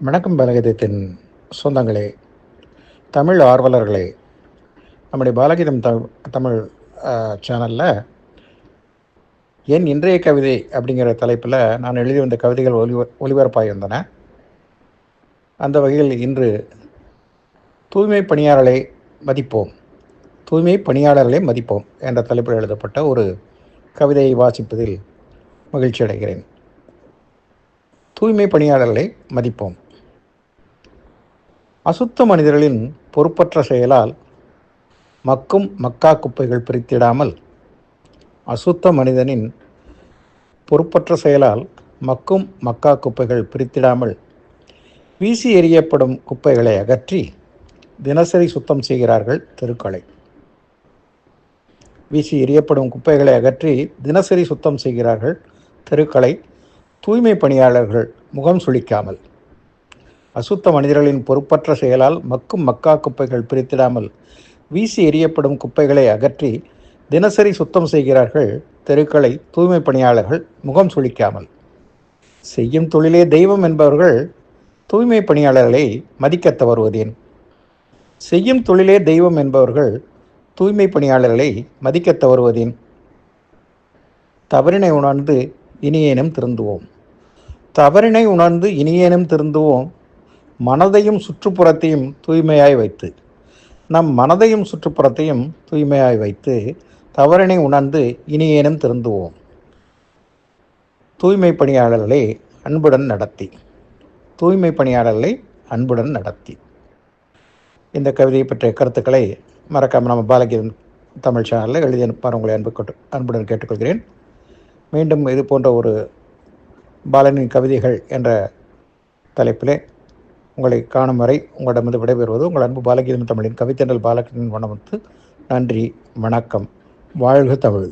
வணக்கம் பாலகீதத்தின் சொந்தங்களே தமிழ் ஆர்வலர்களே. நம்முடைய பாலகீதம் த தமிழ் சேனலில் என் இன்றைய கவிதை அப்படிங்கிற தலைப்பில் நான் எழுதி வந்த கவிதைகள் ஒலி ஒலிபரப்பாகி வந்தன. அந்த வகையில் இன்று தூய்மை பணியாளர்களை மதிப்போம். தூய்மை பணியாளர்களை மதிப்போம் என்ற தலைப்பில் எழுதப்பட்ட ஒரு கவிதையை வாசிப்பதில் மகிழ்ச்சி அடைகிறேன் தூய்மை பணியாளர்களை மதிப்போம். அசுத்த மனிதர்களின் பொறுப்பற்ற செயலால் மக்கும் மக்கா குப்பைகள் பிரித்திடாமல் அசுத்த மனிதனின் பொறுப்பற்ற செயலால் மக்கும் மக்கா குப்பைகள் பிரித்திடாமல் வீசி எறியப்படும் குப்பைகளை அகற்றி தினசரி சுத்தம் செய்கிறார்கள் தெருக்களை. வீசி எறியப்படும் குப்பைகளை அகற்றி தினசரி சுத்தம் செய்கிறார்கள் தெருக்களை. தூய்மை பணியாளர்கள் முகம் சுளிக்காமல். அசுத்த மனிதர்களின் பொறுப்பற்ற செயலால் மக்கும் மக்கா குப்பைகள் பிரித்திடாமல் வீசி எறியப்படும் குப்பைகளை அகற்றி தினசரி சுத்தம் செய்கிறார்கள் தெருக்களை தூய்மை பணியாளர்கள் முகம் சுளிக்காமல். செய்யும் தொழிலே தெய்வம் என்பவர்கள் தூய்மை பணியாளர்களை மதிக்க தவறுவதேன். செய்யும் தொழிலே தெய்வம் என்பவர்கள் தூய்மை பணியாளர்களை மதிக்க தவறுவதேன். தவறினை உணர்ந்து இனியேனும் திருந்துவோம். தவறினை உணர்ந்து இனியேனும் திருந்துவோம். மனதையும் சுற்றுப்புறத்தையும் தூய்மையாய் வைத்து. நம் மனதையும் சுற்றுப்புறத்தையும் தூய்மையாய் வைத்து தவறினை உணர்ந்து இனியேனும் திருந்துவோம். தூய்மை பணியாளர்களை அன்புடன் நடத்தி. தூய்மை பணியாளர்களை அன்புடன் நடத்தி. இந்த கவிதையை பற்றிய கருத்துக்களை மறக்காமல் நம்ம பாலகிரன் தமிழ் சேனலில் எழுதி அனுப்பார் உங்களை அன்பு அன்புடன் கேட்டுக்கொள்கிறேன். மீண்டும் இது போன்ற ஒரு பாலனின் கவிதைகள் என்ற தலைப்பிலே உங்களை காணும் வரை உங்களிடமிருந்து விடைபெறுவது உங்கள் அன்பு பாலகீதம் தமிழின் கவித்தென்றல் பாலகிருஷ்ணன் வனமுத்து நன்றி வணக்கம். வாழ்க தமிழ்